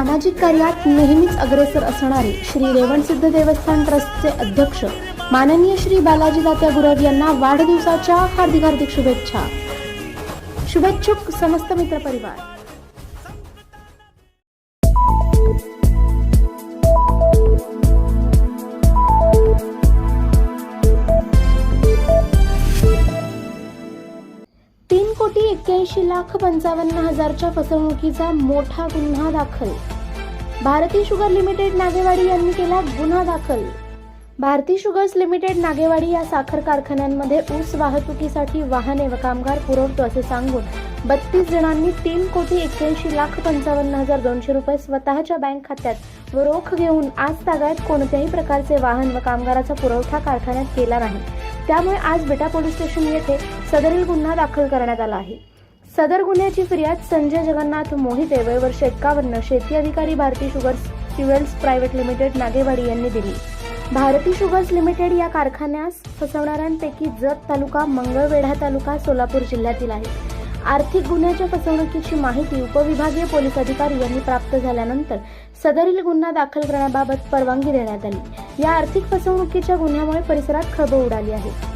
सामाजिक कार्यात नेहमीच अग्रेसर असणारे श्री रेवणसिद्ध देवस्थान ट्रस्टचे अध्यक्ष माननीय श्री बालाजी दात्या गुरव यांना वाढदिवसाच्या हार्दिक हार्दिक शुभेच्छा. शुभेच्छुक समस्त मित्र एक्क्याऐंशी लाख पंचावन्न हजारच्या फसवणुकीचा मोठा गुन्हा दाखल. भारती शुगर लिमिटेड नागेवाडी यांनी केला गुन्हा दाखल. भारती शुगर्स लिमिटेड नागेवाडी या साखर कारखान्यांमध्ये ऊस वाहतुकीसाठी वाहने व कामगार पुरवतो असे सांगून बत्तीस जणांनी तीन कोटी एक्क्याऐंशी लाख पंचावन्न हजार दोनशे रुपये स्वतःच्या बँक खात्यात व रोख घेऊन आज तागायत कोणत्याही प्रकारचे वाहन व कामगाराचा पुरवठा कारखान्यात केला नाही. त्यामुळे आज बेटा पोलीस स्टेशन येथे सदरील गुन्हा दाखल करण्यात आला आहे. सदर गुन्ह्याची फिर्याद संजय जगन्नाथ मोहिते वय वर्ष एक्कावन्न शेती अधिकारी Bharati sugars fuels private limited Nagewadi यांनी दिली. भारती शुगर्स लिमिटेड या कारखान्यास फसवणाऱ्यांपैकी जत तालुका मंगळवेढा तालुका सोलापूर जिल्ह्यातील आहे. आर्थिक गुन्ह्याच्या फसवणुकीची माहिती उपविभागीय पोलीस अधिकारी यांनी प्राप्त झाल्यानंतर सदरील गुन्हा दाखल करण्याबाबत परवानगी देण्यात आली. या आर्थिक फसवणुकीच्या गुन्ह्यामुळे परिसरात खळबळ उडाली आहे.